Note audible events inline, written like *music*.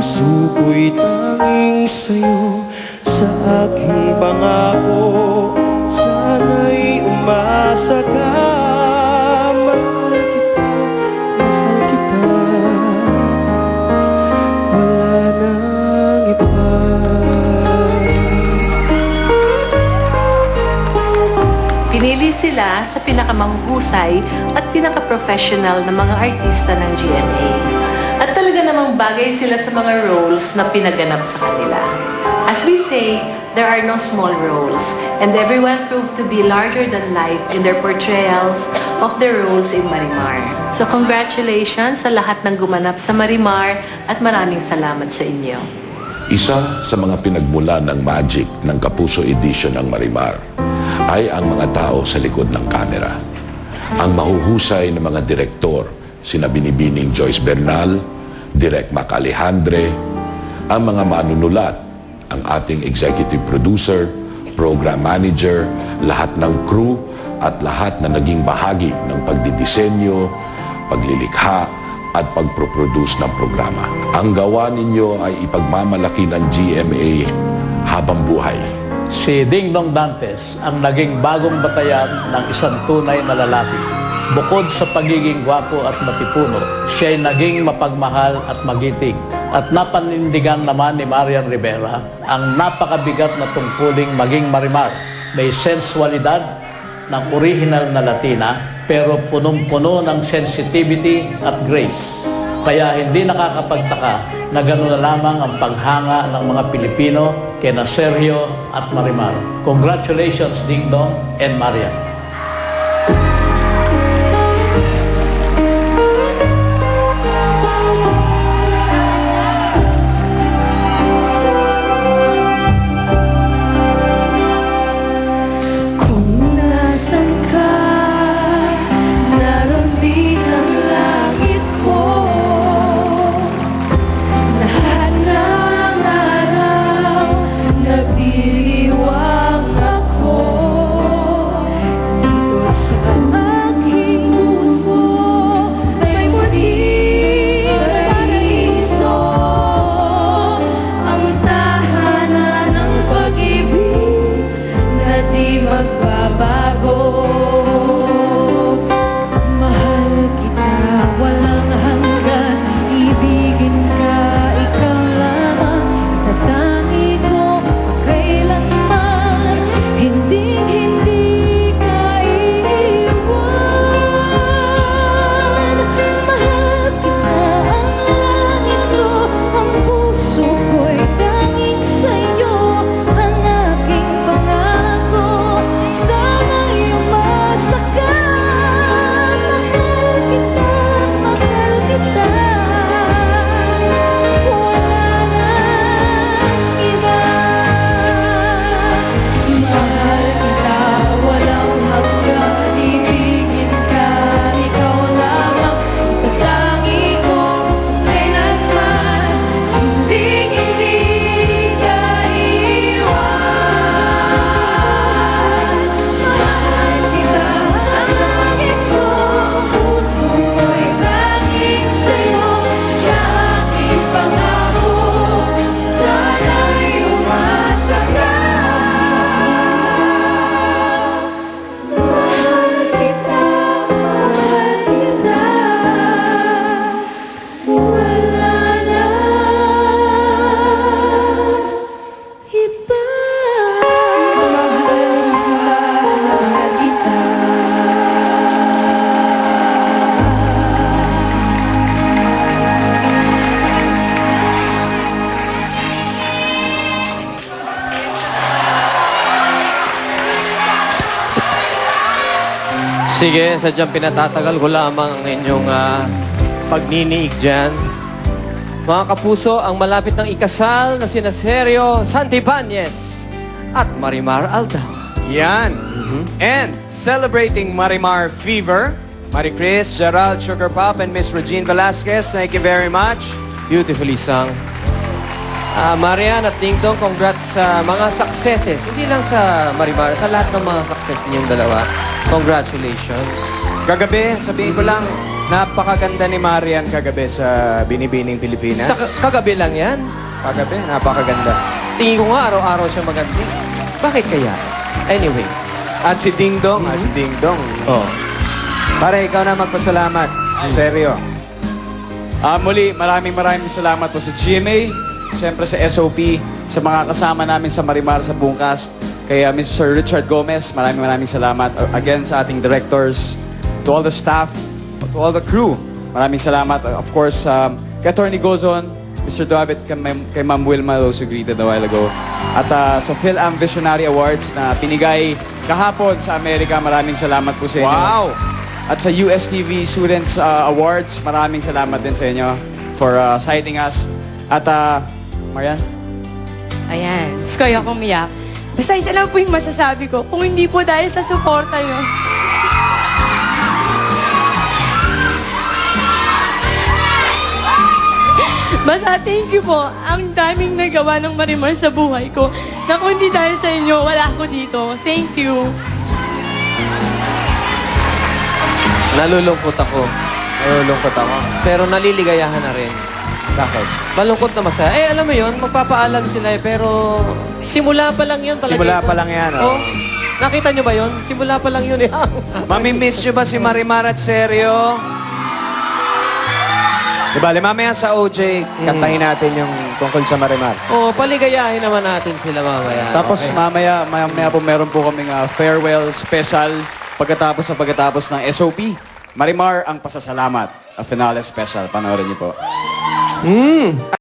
puso ko'y tanging sa'yo Sa aking pangako. Sana'y umasa ka. Mahal kita, mahal kita. Wala nang iba. Pinili sila sa pinakamahusay at pinaka-professional na mga artista ng GMA. At talaga namang bagay sila sa mga roles na pinaganap sa kanila. As we say, there are no small roles, and everyone proved to be larger than life in their portrayals of their roles in Marimar. So congratulations sa lahat ng gumanap sa Marimar at maraming salamat sa inyo. Isa sa mga pinagmula ng magic ng Kapuso Edition ng Marimar ay ang mga tao sa likod ng kamera. Ang mahuhusay na mga direktor, sina Binibining Joyce Bernal, Direk Mac Alejandre, ang mga manunulat, ang ating executive producer, program manager, lahat ng crew at lahat na naging bahagi ng pagdidisenyo, paglilikha at pagproproduce ng programa. Ang gawa ninyo ay ipagmamalaki ng GMA habang buhay. Si Ding Dong Dantes ang naging bagong batayan ng isang tunay na lalaki. Bukod sa pagiging gwapo at matipuno, siya ay naging mapagmahal at magiting. At napanindigan naman ni Marian Rivera ang napakabigat na tungkuling maging marimar. May sensualidad ng original na Latina pero punong-puno ng sensitivity at grace. Kaya hindi nakakapagtaka na gano'n na lamang ang paghanga ng mga Pilipino kina Sergio at Marimar. Congratulations, Ding Dong and Marian. Sige, sadyang pinatatagal ko lamang ang inyong ah, pagniniig dyan. Mga kapuso, ang malapit ng ikasal na sina Sergio Santibanez at Marimar Aldao. Yan. And celebrating Marimar Fever, Marie Chris, Gerald Sugar Pop, and Miss Regine Velasquez, thank you very much. Beautifully sung. Ah, Marian at Ding Dong, congrats sa mga successes. Hindi lang sa Marimar, sa lahat ng mga success ninyong dalawa. Congratulations. Kagabi, sabihin ko lang, napakaganda ni Marian kagabi sa Binibining Pilipinas. Sa ka- kagabi lang yan. Kagabi, napakaganda. Tingin ko nga araw-araw siya maganda. Bakit kaya? Anyway. At si Ding Dong, at si Ding Dong. Oh. Pare, ikaw na magpasalamat. Seryo. Ah, muli, maraming maraming salamat po sa GMA, siyempre sa SOP, sa mga kasama namin sa Marimar sa buong cast, kay ah, Mr. Richard Gomez, maraming maraming salamat. Uh, Again, sa ating directors, to all the staff, to all the crew, maraming salamat. Uh, Of course, um, kay Attorney Gozon, Mr. David, kay, kay Ma'am Wilma, who greeted a while ago. At ah, sa PhilAm Visionary Awards na pinigay kahapon sa Amerika, maraming salamat po sa inyo. Wow! At sa USTV Students uh, Awards, maraming salamat din sa inyo for uh, citing us. At, uh, Marian? Ayan, gusto ko ayoko umiyak. Basta isa lang po yung masasabi ko, kung hindi po dahil sa suporta nyo. *laughs* Basta thank you po. Ang daming nagawa ng Marimar sa buhay ko. Na kung hindi dahil sa inyo, wala ako dito. Thank you. Nalulungkot ako. Nalulungkot ako. Pero naliligayahan na rin. Bakit? Malungkot na masaya. Eh, alam mo yun, magpapaalam sila eh, pero simula pa lang yun. palagay Simula ko. pa lang yan, Oh. oh. Nakita nyo ba yun? Simula pa lang yun eh. *laughs* Mamimiss nyo ba si Marimar at Seryo? Diba, mamaya sa OJ, kantahin natin yung tungkol sa Marimar. oh, paligayahin naman natin sila mamaya. Tapos Okay. mamaya, mamaya po meron po kaming uh, farewell special pagkatapos sa pagkatapos ng SOP. Marimar ang pasasalamat. A finale special. Panoorin niyo po. 嗯。